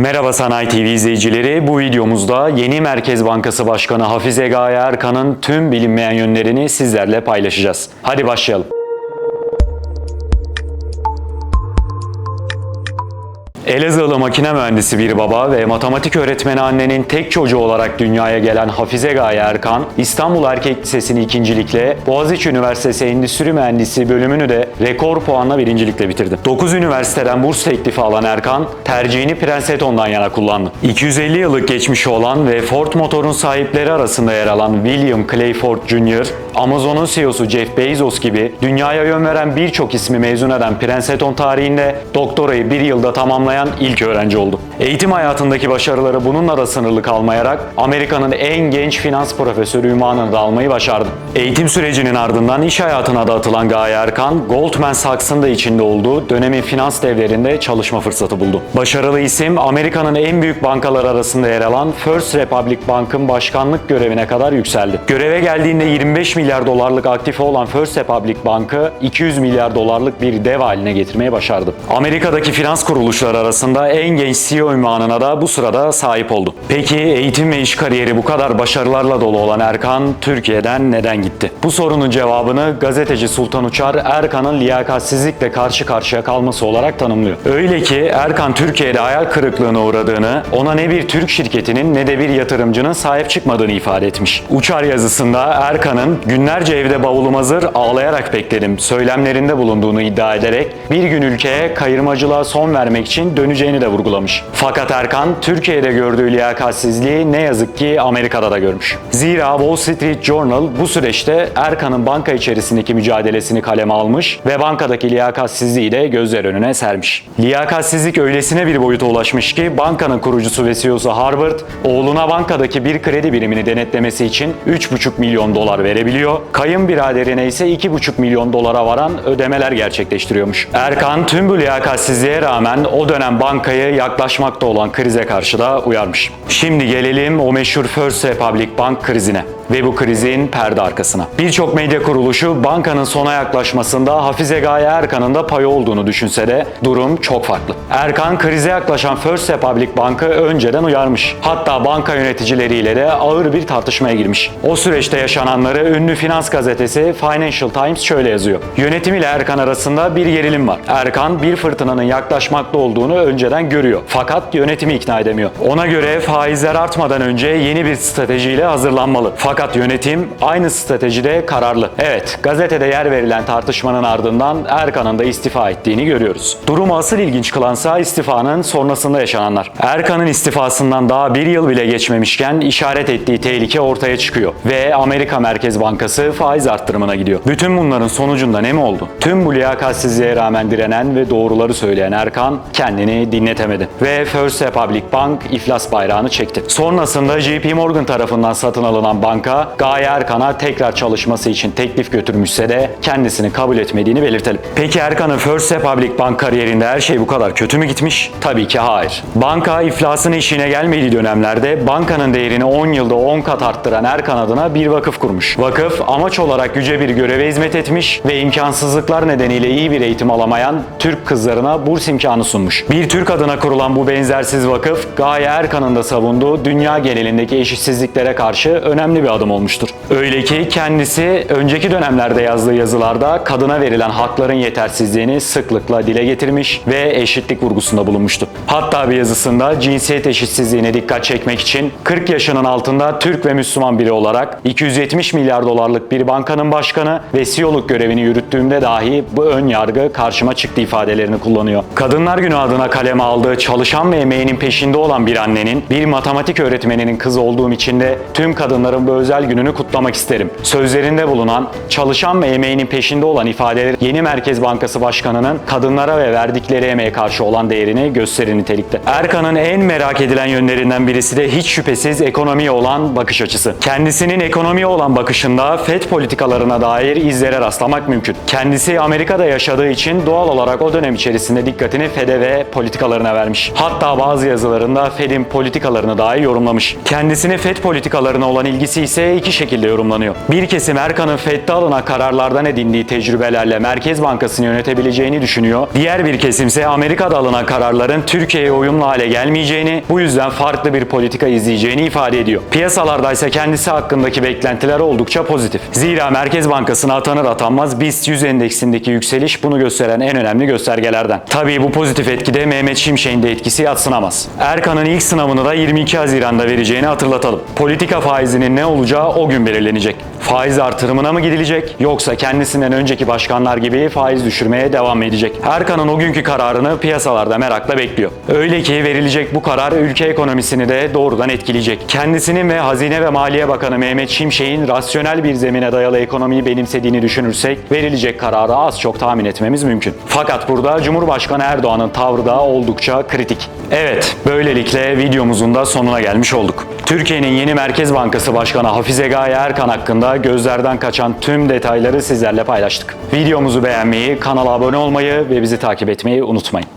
Merhaba Sanayi TV izleyicileri. Bu videomuzda yeni Merkez Bankası Başkanı Hafize Gaye Erkan'ın tüm bilinmeyen yönlerini sizlerle paylaşacağız. Hadi başlayalım. Elazığlı makine mühendisi bir baba ve matematik öğretmeni annenin tek çocuğu olarak dünyaya gelen Hafize Gaye Erkan, İstanbul Erkek Lisesi'ni ikincilikle, Boğaziçi Üniversitesi Endüstri Mühendisi bölümünü de rekor puanla birincilikle bitirdi. 9 üniversiteden burs teklifi alan Erkan, tercihini Princeton'dan yana kullandı. 250 yıllık geçmişi olan ve Ford Motor'un sahipleri arasında yer alan William Clay Ford Jr., Amazon'un CEO'su Jeff Bezos gibi dünyaya yön veren birçok ismi mezun eden Princeton tarihinde doktorayı bir yılda tamamlayan ilk öğrenci oldu. Eğitim hayatındaki başarıları bununla da sınırlı kalmayarak Amerika'nın en genç finans profesörü ünvanını da almayı başardı. Eğitim sürecinin ardından iş hayatına da atılan Gaye Erkan, Goldman Sachs'ın da içinde olduğu dönemin finans devlerinde çalışma fırsatı buldu. Başarılı isim Amerika'nın en büyük bankalar arasında yer alan First Republic Bank'ın başkanlık görevine kadar yükseldi. Göreve geldiğinde 25 milyar dolarlık aktifi olan First Republic Bank'ı 200 milyar dolarlık bir dev haline getirmeyi başardı. Amerika'daki finans kuruluşları arasında en genç CEO ünvanına da bu sırada sahip oldu. Peki eğitim ve iş kariyeri bu kadar başarılarla dolu olan Erkan Türkiye'den neden gitti? Bu sorunun cevabını gazeteci Sultan Uçar Erkan'ın liyakatsizlikle karşı karşıya kalması olarak tanımlıyor. Öyle ki Erkan Türkiye'de hayal kırıklığına uğradığını, ona ne bir Türk şirketinin ne de bir yatırımcının sahip çıkmadığını ifade etmiş. Uçar yazısında Erkan'ın günlerce evde bavulum hazır ağlayarak bekledim söylemlerinde bulunduğunu iddia ederek bir gün ülkeye kayırmacılığa son vermek için döneceğini de vurgulamış. Fakat Erkan Türkiye'de gördüğü liyakatsizliği ne yazık ki Amerika'da da görmüş. Zira Wall Street Journal bu süreçte Erkan'ın banka içerisindeki mücadelesini kaleme almış ve bankadaki liyakatsizliği de gözler önüne sermiş. Liyakatsizlik öylesine bir boyuta ulaşmış ki bankanın kurucusu ve CEO'su Harvard, oğluna bankadaki bir kredi birimini denetlemesi için 3,5 milyon dolar verebiliyor. Kayınbiraderine ise 2,5 milyon dolara varan ödemeler gerçekleştiriyormuş. Erkan tüm bu liyakatsizliğe rağmen o dönem bankayı yaklaşmakta olan krize karşı da uyarmış. Şimdi gelelim o meşhur First Republic Bank krizine ve bu krizin perde arkasına. Birçok medya kuruluşu bankanın sona yaklaşmasında Hafize Gaye Erkan'ın da payı olduğunu düşünse de durum çok farklı. Erkan krize yaklaşan First Republic Bank'ı önceden uyarmış. Hatta banka yöneticileriyle de ağır bir tartışmaya girmiş. O süreçte yaşananları ünlü finans gazetesi Financial Times şöyle yazıyor. Yönetim ile Erkan arasında bir gerilim var. Erkan bir fırtınanın yaklaşmakta olduğunu önceden görüyor. Fakat yönetimi ikna edemiyor. Ona göre faizler artmadan önce yeni bir stratejiyle hazırlanmalı. Fakat yönetim aynı stratejide kararlı. Evet, gazetede yer verilen tartışmanın ardından Erkan'ın da istifa ettiğini görüyoruz. Durumu asıl ilginç kılansa istifanın sonrasında yaşananlar. Erkan'ın istifasından daha bir yıl bile geçmemişken işaret ettiği tehlike ortaya çıkıyor ve Amerika Merkez Bankası faiz arttırımına gidiyor. Bütün bunların sonucunda ne mi oldu? Tüm bu liyakatsizliğe rağmen direnen ve doğruları söyleyen Erkan kendini dinletemedi ve First Republic Bank iflas bayrağını çekti. Sonrasında JP Morgan tarafından satın alınan banka Gaye Erkan'a tekrar çalışması için teklif götürmüşse de kendisini kabul etmediğini belirtelim. Peki Erkan'ın First Republic Bank kariyerinde her şey bu kadar kötü mü gitmiş? Tabii ki hayır. Banka iflasın işine gelmediği dönemlerde bankanın değerini 10 yılda 10 kat arttıran Erkan adına bir vakıf kurmuş. Vakıf amaç olarak yüce bir göreve hizmet etmiş ve imkansızlıklar nedeniyle iyi bir eğitim alamayan Türk kızlarına burs imkanı sunmuş. Bir Türk adına kurulan bu benzersiz vakıf Gaye Erkan'ın da savunduğu dünya genelindeki eşitsizliklere karşı önemli bir adım olmuştur. Öyle ki kendisi önceki dönemlerde yazdığı yazılarda kadına verilen hakların yetersizliğini sıklıkla dile getirmiş ve eşitlik vurgusunda bulunmuştu. Hatta bir yazısında cinsiyet eşitsizliğine dikkat çekmek için 40 yaşının altında Türk ve Müslüman biri olarak 270 milyar dolarlık bir bankanın başkanı ve CEO'luk görevini yürüttüğümde dahi bu ön yargı karşıma çıktı ifadelerini kullanıyor. Kadınlar Günü adına kaleme aldığı çalışan ve emeğinin peşinde olan bir annenin, bir matematik öğretmeninin kızı olduğum için de tüm kadınların bu özel gününü kutlamak isterim. Sözlerinde bulunan, çalışan ve emeğinin peşinde olan ifadeler yeni Merkez Bankası Başkanı'nın kadınlara ve verdikleri emeğe karşı olan değerini gösterir nitelikte. Erkan'ın en merak edilen yönlerinden birisi de hiç şüphesiz ekonomiye olan bakış açısı. Kendisinin ekonomiye olan bakışında FED politikalarına dair izlere rastlamak mümkün. Kendisi Amerika'da yaşadığı için doğal olarak o dönem içerisinde dikkatini FED'e ve politikalarına vermiş. Hatta bazı yazılarında FED'in politikalarını dahi yorumlamış. Kendisine FED politikalarına olan ilgisi ise iki şekilde yorumlanıyor. Bir kesim Erkan'ın FED'de alınan kararlardan edindiği tecrübelerle Merkez Bankası'nı yönetebileceğini düşünüyor. Diğer bir kesim ise Amerika'da alınan kararların Türkiye'ye uyumlu hale gelmeyeceğini, bu yüzden farklı bir politika izleyeceğini ifade ediyor. Piyasalarda ise kendisi hakkındaki beklentiler oldukça pozitif. Zira Merkez Bankası'na atanır atanmaz BIST 100 endeksindeki yükseliş bunu gösteren en önemli göstergelerden. Tabii bu pozitif etkide Mehmet Şimşek'in de etkisi yatsınamaz. Erkan'ın ilk sınavını da 22 Haziran'da vereceğini hatırlatalım. Politika faizinin ne olacağı o gün belirlenecek. Faiz artırımına mı gidilecek yoksa kendisinden önceki başkanlar gibi faiz düşürmeye devam edecek? Erkan'ın o günkü kararını piyasalarda merakla bekliyor. Öyle ki verilecek bu karar ülke ekonomisini de doğrudan etkileyecek. Kendisinin ve Hazine ve Maliye Bakanı Mehmet Şimşek'in rasyonel bir zemine dayalı ekonomiyi benimsediğini düşünürsek verilecek kararı az çok tahmin etmemiz mümkün. Fakat burada Cumhurbaşkanı Erdoğan'ın tavrı da oldukça kritik. Evet, böylelikle videomuzun da sonuna gelmiş olduk. Türkiye'nin yeni Merkez Bankası Başkanı Hafize Gaye Erkan hakkında gözlerden kaçan tüm detayları sizlerle paylaştık. Videomuzu beğenmeyi, kanala abone olmayı ve bizi takip etmeyi unutmayın.